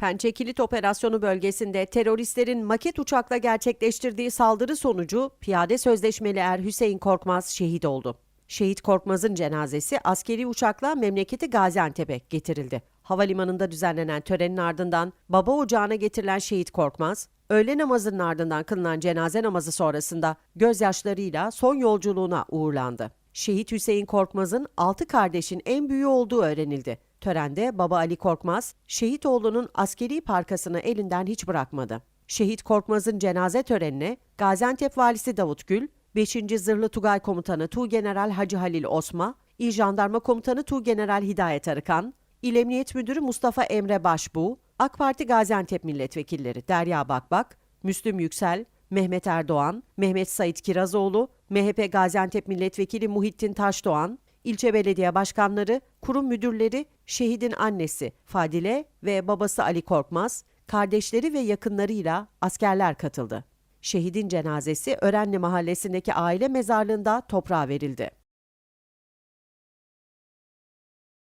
Pençe Kilit Operasyonu bölgesinde teröristlerin maket uçakla gerçekleştirdiği saldırı sonucu piyade sözleşmeli er Hüseyin Korkmaz şehit oldu. Şehit Korkmaz'ın cenazesi askeri uçakla memleketi Gaziantep'e getirildi. Havalimanında düzenlenen törenin ardından baba ocağına getirilen Şehit Korkmaz, öğle namazının ardından kılınan cenaze namazı sonrasında gözyaşlarıyla son yolculuğuna uğurlandı. Şehit Hüseyin Korkmaz'ın 6 kardeşin en büyüğü olduğu öğrenildi. Törende baba Ali Korkmaz, şehit oğlunun askeri parkasını elinden hiç bırakmadı. Şehit Korkmaz'ın cenaze törenine Gaziantep Valisi Davut Gül, 5. Zırhlı Tugay Komutanı Tuğgeneral Hacı Halil Osma, İl Jandarma Komutanı Tuğgeneral Hidayet Arıkan, İl Emniyet Müdürü Mustafa Emre Başbuğ, AK Parti Gaziantep Milletvekilleri Derya Bakbak, Müslüm Yüksel, Mehmet Erdoğan, Mehmet Sait Kirazoğlu, MHP Gaziantep Milletvekili Muhittin Taşdoğan, ilçe belediye başkanları, kurum müdürleri, şehidin annesi Fadile ve babası Ali Korkmaz, kardeşleri ve yakınlarıyla askerler katıldı. Şehidin cenazesi Örenli Mahallesi'ndeki aile mezarlığında toprağa verildi.